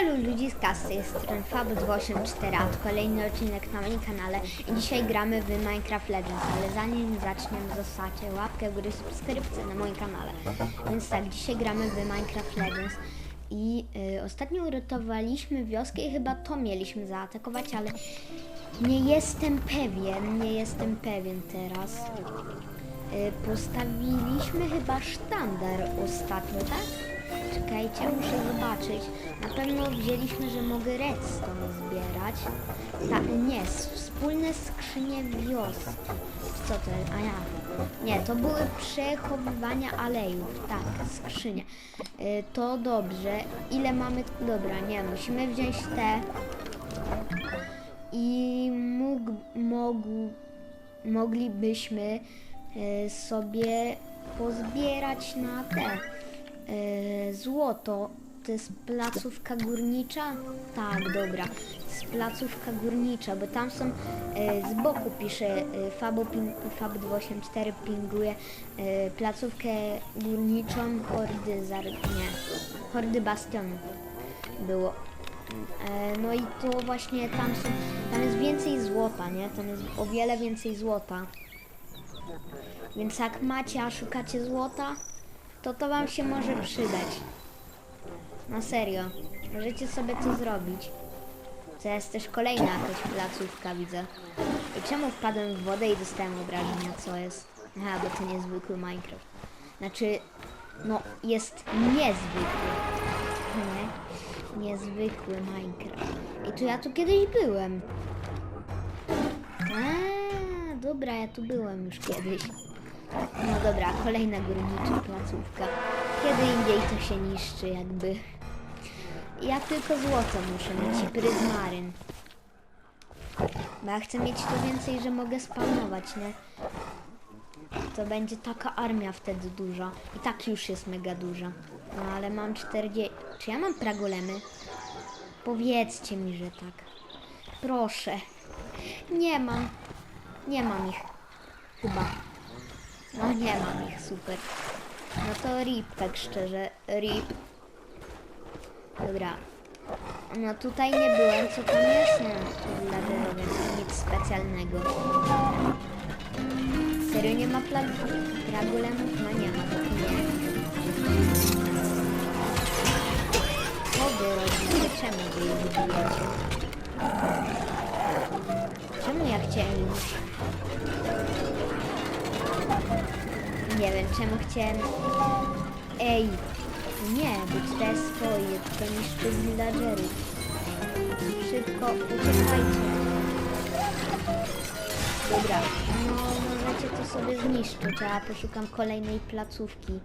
Hello ludziska, z tej strony Fab284, a kolejny odcinek na moim kanale i dzisiaj gramy w Minecraft Legends, ale zanim zaczniemy zostawcie łapkę w górę, subskrypcję na moim kanale. Więc tak, dzisiaj gramy w Minecraft Legends i y, ostatnio uratowaliśmy wioskę i chyba to mieliśmy zaatakować, ale nie jestem pewien, nie jestem pewien teraz. Y, postawiliśmy chyba sztandar ostatnio, tak? Czekajcie, muszę zobaczyć. Na pewno wzięliśmy, że mogę redstone zbierać. Ta, nie, wspólne skrzynie wioski. Co to jest? A ja. Nie, to były przechowywania alejów. Tak, skrzynie. Y, to dobrze. Ile mamy? Dobra, nie, musimy wziąć te. I mógł, mógł, moglibyśmy e, sobie pozbierać na te e, złoto. To jest placówka górnicza? Tak, dobra. Jest placówka górnicza, bo tam są e, z boku pisze e, Fabo ping, Fab284 pinguje e, placówkę górniczą Hordy Zar... nie. Hordy Bastionu było. E, No i to właśnie tam są, tam jest więcej złota, nie? Tam jest o wiele więcej złota. Więc jak macie, a szukacie złota, to to wam się może przydać. Na serio. Możecie sobie to zrobić. To jest też kolejna jakaś placówka, widzę. I czemu wpadłem w wodę i dostałem obrażenia, co jest? Aha, bo to niezwykły Minecraft. Znaczy, no, jest niezwykły. Nie? Niezwykły Minecraft. I tu ja tu kiedyś byłem. A, dobra, ja tu byłem już kiedyś. No dobra, kolejna górnicza placówka. Kiedy indziej to się niszczy jakby. Ja tylko złoto muszę mieć i pryzmaryn. Bo ja chcę mieć to więcej, że mogę spawnować, nie? To będzie taka armia wtedy duża. I tak już jest mega duża. No ale mam 40... Czy ja mam pragolemy? Powiedzcie mi, że tak. Proszę. Nie mam. Nie mam ich. Chyba. No nie mam ich, super. No to rip, tak szczerze. Rip. Dobra. No tutaj nie byłem, co tam jest? Nie, tu villagerowie, to nic specjalnego. Serio nie ma plag... pragolemów? No nie ma, tak nie. Co wy robicie? Czemu wy je wybijecie? Czemu ja chciałem już... Nie wiem, czemu chciałem... Ej! Nie, to jest swoje, to niszczy villagerów. Szybko, uciekajcie. Dobra, no możecie to sobie zniszczyć, a ja poszukam kolejnej placówki.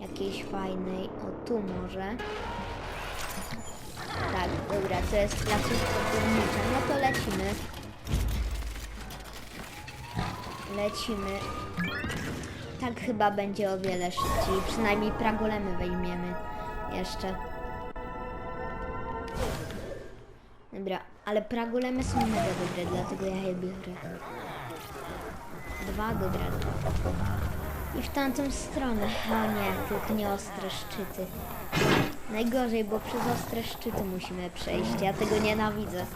Jakiejś fajnej. O, tu może. Tak, dobra, to jest placówka górnicza. No to lecimy. Lecimy. Tak chyba będzie o wiele szybciej. Przynajmniej pragolemy weźmiemy jeszcze. Dobra, ale pragolemy są mega dobre, dlatego ja je biorę. Dwa, dobra. I w tamtą stronę. O nie, tylko nie ostre szczyty. Najgorzej, bo przez ostre szczyty musimy przejść. Ja tego nienawidzę.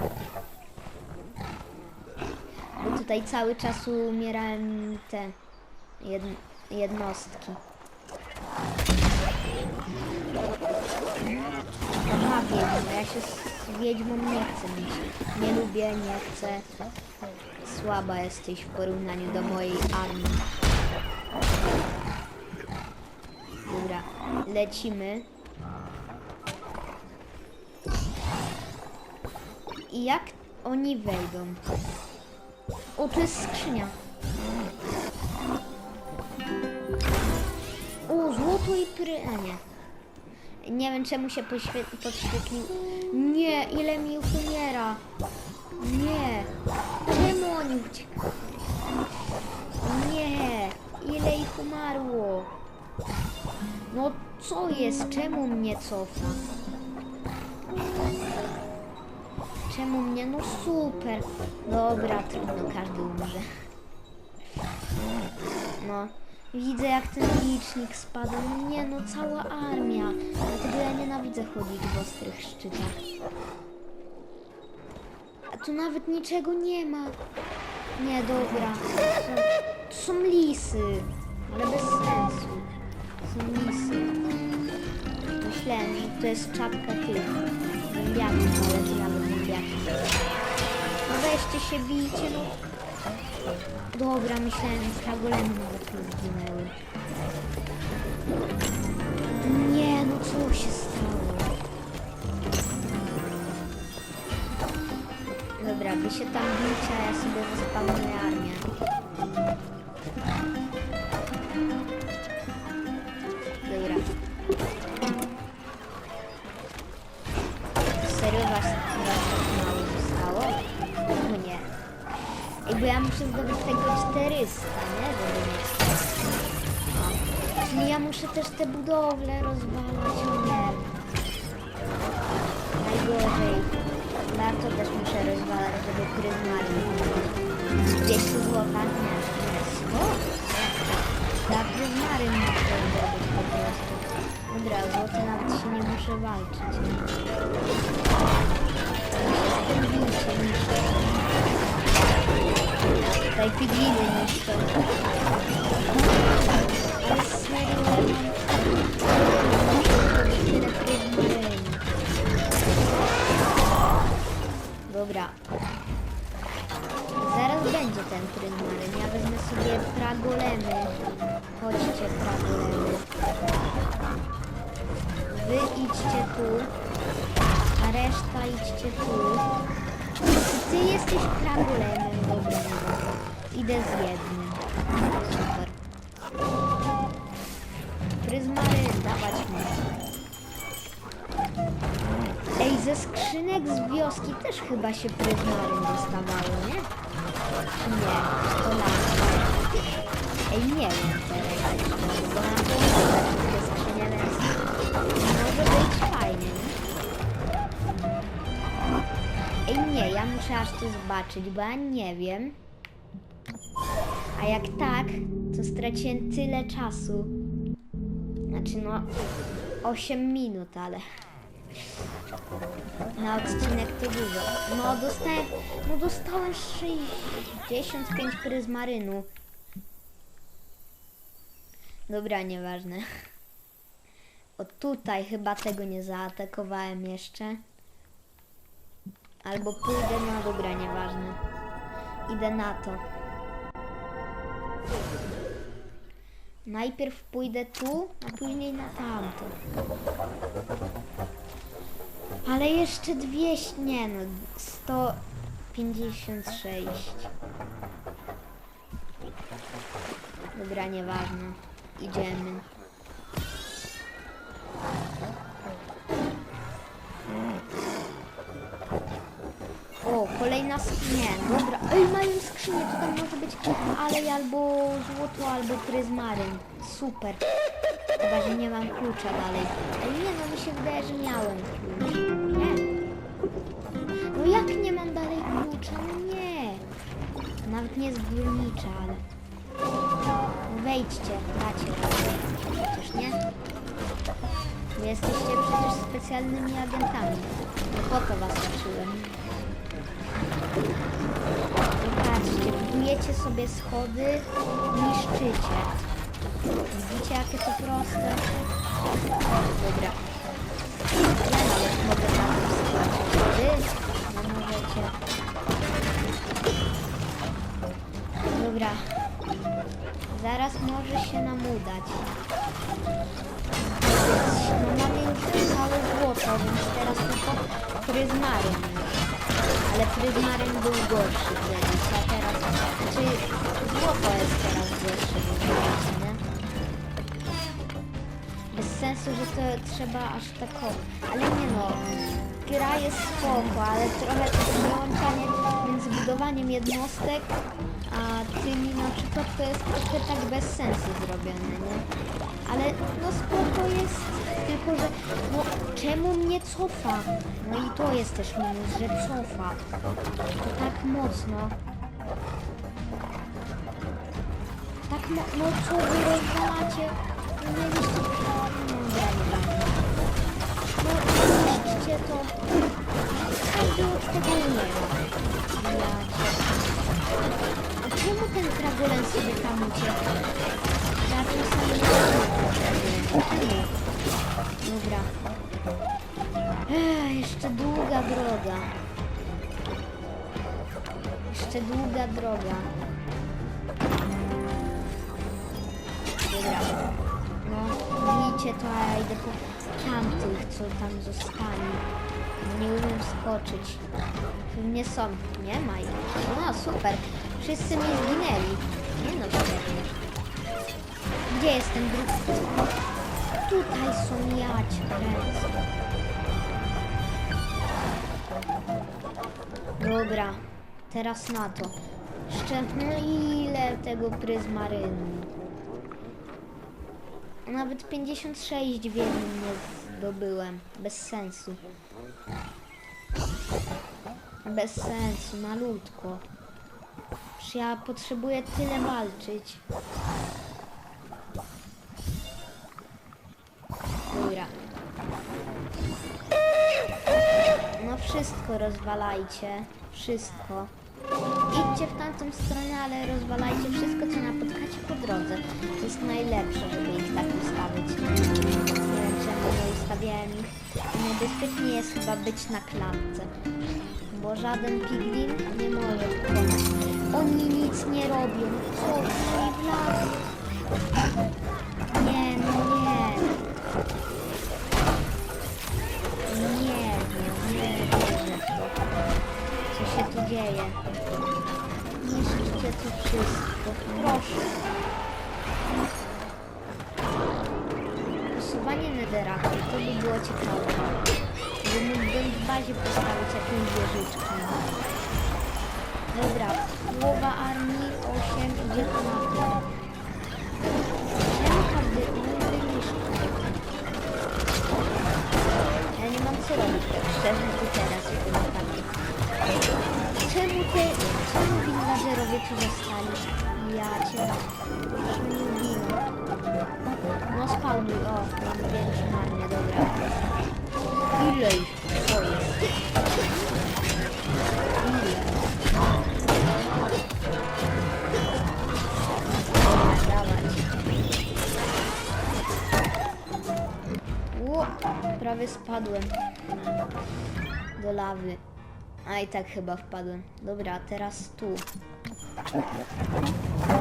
Bo tutaj cały czas umierałem te jed, jednostki. Aha, wiedźma. Ja się z wiedźmą nie chcę mieć. Nie lubię, nie chcę. Słaba jesteś w porównaniu do mojej armii. Dobra, lecimy. I jak oni wejdą? O, tu jest skrzynia. Złoto i pry... A nie. Nie wiem czemu się podświetlił. Nie, ile mi ich umiera. Nie. Czemu oni uciekają? Nie. Ile ich umarło? No co jest? Czemu mnie cofa? Czemu mnie? No super. Dobra, trudno, każdy umrze. No. Widzę jak ten licznik spada. No nie no, cała armia. Dlatego ja nienawidzę chodzić w ostrych szczytach. A tu nawet niczego nie ma. Nie, dobra. To są, lisy. Ale bez sensu. Są lisy. Myślałem, że to jest czapka tych zębiaków, ale to nawet zębiaki. No weźcie się, bijcie, no. Dobra, myślałem, że fragolemy nawet tu zginęły. Nie, no co się stało? Dobra, wy się tam bijcie, a ja sobie wyspamuję armię. Bo ja muszę zdobyć tego 400, nie? Żeby mieć to. O. Czyli ja muszę też te budowle rozwalać, o nie. Najgorzej. Bardzo też muszę rozwalać, żeby pryzmarii. 200 złota? Nie, nie. 100? Za pryzmaryn muszę zdobyć po prostu. Dobra, złote nawet się nie muszę walczyć. Jestem wilkiem, niszczę. Tutaj pigliny niszczą. Ale ze skrzynek z wioski też chyba się pryzmaryn dostawało, nie? Nie? To lata? Ej, nie wiem teraz, bo nam to nie te skrzynie, więc może być fajnie, nie? Ej, nie, ja muszę aż to zobaczyć, bo ja nie wiem. A jak tak, to straciłem tyle czasu. Znaczy no, 8 minut, ale... Na odcinek to dużo. No dostałem, no dostałem 65 pryzmarynu. Dobra, nieważne. O tutaj chyba tego nie zaatakowałem jeszcze. Albo pójdę, no dobra, nieważne. Idę na to. Najpierw pójdę tu, a później na tamto. Ale jeszcze 200, nie no, 156. Dobra, nieważne. Idziemy. O, kolejna skrzynia. Dobra. Ej, mają skrzynię, to tam może być alej albo złoto, albo pryzmaryn. Super. Chyba, że nie mam klucza dalej. Ej, nie no, mi się wydaje, że miałem klucz. No jak nie mam dalej klucza? No nie. Nawet nie zbiornicza, ale... No wejdźcie, dacie. Chociaż nie. Wy jesteście przecież specjalnymi agentami. No po to was uczyłem. Patrzcie, budujecie sobie schody, niszczycie. Widzicie jakie to proste? Dobra. Mogę tym składać schody. No możecie. Dobra. Zaraz może się nam udać. No mamy już całe złoto, więc teraz tylko pryzmaryn. Ale pryzmaryn był gorszy kiedyś, a teraz... Znaczy złoto jest teraz gorsze, bo nie? Sensu, że to trzeba aż tak... Ale nie no, gra jest spoko, ale trochę to połączenie między budowaniem jednostek, a tymi na przykład to jest trochę tak bez sensu zrobione, nie? Ale no spoko jest, tylko że no czemu mnie cofa? No i to jest też minus, że cofa. To tak mocno. Tak mo no co wy rozwalacie? Patrzcie to. Każdy od tego umiera. Ja. A czemu ten kragolen sobie tam uciekł? Ja czasami nie rozumiem. Czemu? Dobra. Ech, jeszcze długa droga. Jeszcze długa droga. Dobra. Widzicie to, ja idę po tamtych, co tam zostali. Nie umiem skoczyć. Pewnie są. Nie ma ich. No, super. Wszyscy mi zginęli. Nie no. Gdzie jest ten drugi? Tutaj są kręcę. Dobra, teraz na to. Jeszcze no ile tego pryzmarynu? Nawet 56 w jednym nie zdobyłem. Bez sensu. Bez sensu, malutko. Przecież ja potrzebuję tyle walczyć. Dobra. No wszystko rozwalajcie. Wszystko. Idźcie w tamtą stronę, ale rozwalajcie wszystko, co napotkacie po drodze. To jest najlepsze, żeby ich tak ustawić. Nie wiem, czemu nie ustawiałem ich. Najbezpieczniej jest chyba być na klatce. Bo żaden piglin nie może pokonać. Oni nic nie robią. Tu zostali? Ja cię lubię. No spawnuj, o, mam większą armię, dobra. Ile ich. Ło, prawie spadłem do lawy. A i tak chyba wpadłem. Dobra, teraz tu.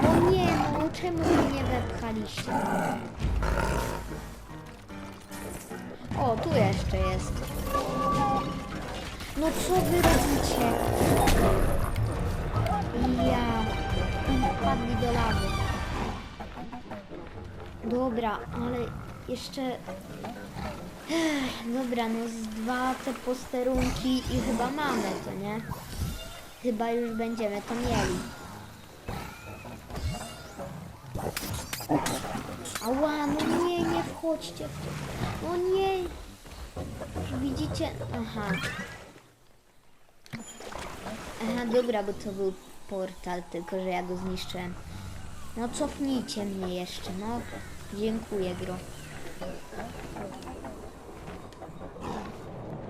No nie, no czemu mnie wepchaliście? O, tu jeszcze jest. No co wy robicie? Ja. Wpadli do lawy. Dobra, ale jeszcze... Dobra, no z dwa te posterunki i chyba mamy to, nie? Chyba już będziemy to mieli. Ała, no nie, nie wchodźcie w to. No nie. Widzicie? Aha. Aha, dobra, bo to był portal, tylko że ja go zniszczyłem. No cofnijcie mnie jeszcze, no. Dziękuję, gro.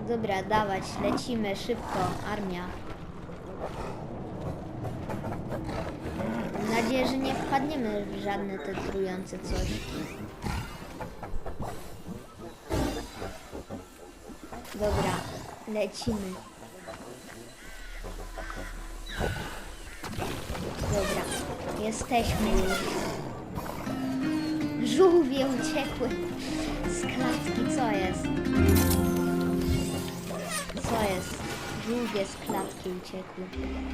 Dobra, dawać, lecimy szybko, armia. Mam nadzieję, że nie wpadniemy w żadne te trujące coś. Dobra, lecimy. Dobra, jesteśmy już. Żółwie uciekły z klatki, co jest? Co jest? Żółwie z klatki uciekły.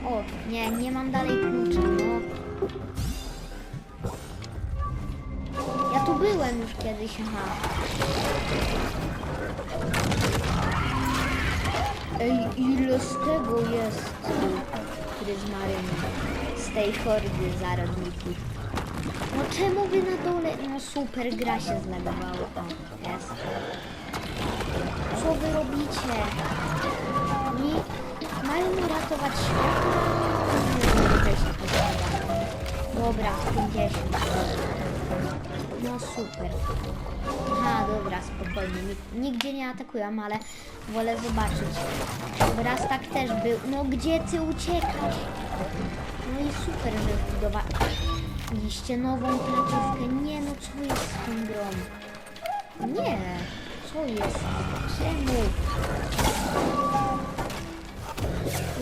O, nie, nie mam dalej klucza, no. Ja tu byłem już kiedyś, aha. Ej, ile z tego jest pryzmarynu? Z tej hordy zarodników. No czemu wy na dole? No super, gra się zlegowała. O, jest. Co wy robicie? Oni mają uratować świat? Nie, to jest Dobra, 50. No super. Aha, dobra, spokojnie. Nig- Nigdzie nie atakują, ale wolę zobaczyć. Raz tak też był. No gdzie ty uciekasz? No i super, że wbudowaliście nową placówkę. Nie no, co jest z tą grą? Nie, co jest? Czemu?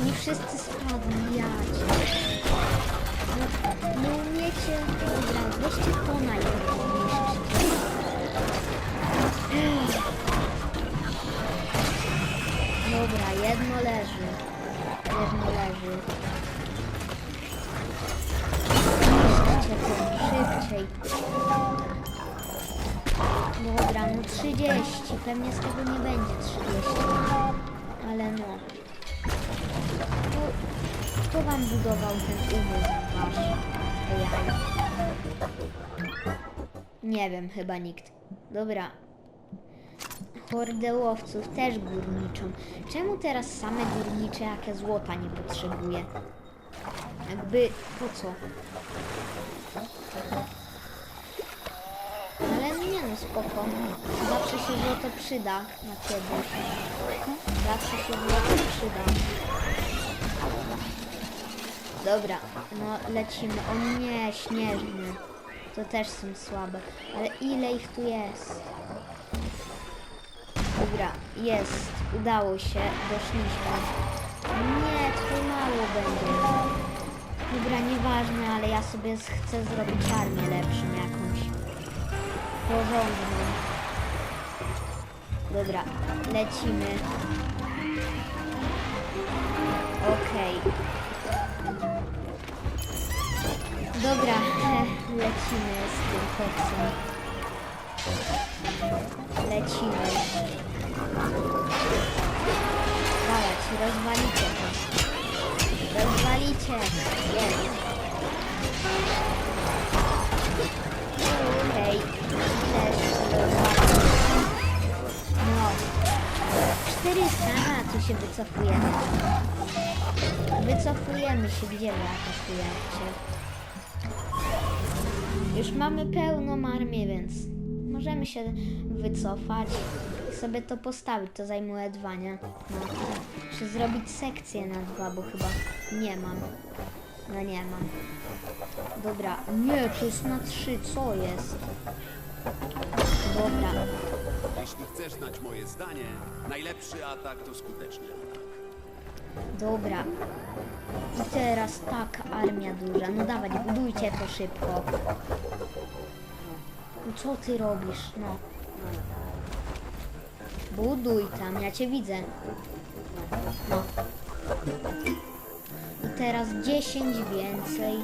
Oni wszyscy spadli, jać. No, nie umiecie. Dobra, weźcie to najpierw. Dobra, jedno leży. Jedno leży. Szybciej. Dobra, no 30. Pewnie z tego nie będzie 30. Ale no. To, kto wam budował ten umysł wasz? AI? Nie wiem, chyba nikt. Dobra. Hordę łowców też górniczą. Czemu teraz same górnicze, jak ja złota nie potrzebuję? Jakby, po co? Spoko. Zawsze się złoto przyda na kiedyś. Zawsze się złoto przyda. Dobra, no lecimy. O nie, śnieżny. To też są słabe. Ale ile ich tu jest? Dobra, jest. Udało się. Doszliśmy. Nie, to mało będzie. Dobra, nieważne, ale ja sobie chcę zrobić armię lepszą jakąś. Porządną. Dobra, lecimy. Okej. Dobra, eh, lecimy z tym koksem. Lecimy. Dawać, rozwalicie to. Rozwalicie. Jest. Okej. Też. No. 400, aha, tu się wycofujemy. Wycofujemy się, gdzie wy atakujecie? Już mamy pełną armię, więc możemy się wycofać i sobie to postawić. To zajmuje dwa, nie? No. Zrobić sekcję na dwa, bo chyba nie mam. No nie mam. Dobra, nie, to jest na trzy, co jest? Dobra, Jeśli chcesz znać moje zdanie, najlepszy atak to skuteczny atak. dobra. I teraz tak, armia duża. No dawać, budujcie to szybko. No co ty robisz? No. Buduj tam, ja cię widzę. No. I teraz 10 więcej.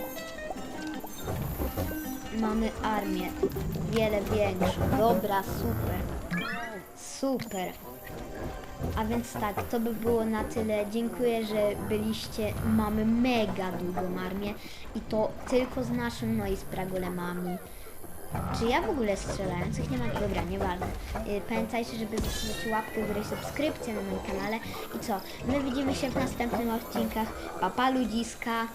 Mamy armię. Wiele większą. Dobra, super. Super. A więc tak, to by było na tyle. Dziękuję, że byliście. Mamy mega długą armię i to tylko z naszym, no i z pragolemami. Czy ja w ogóle strzelających nie mam? Dobra, nieważne. Yy, Pamiętajcie, żeby zostawić łapkę w górę, subskrypcję na moim kanale. I co? My widzimy się w następnych odcinkach. Papa ludziska.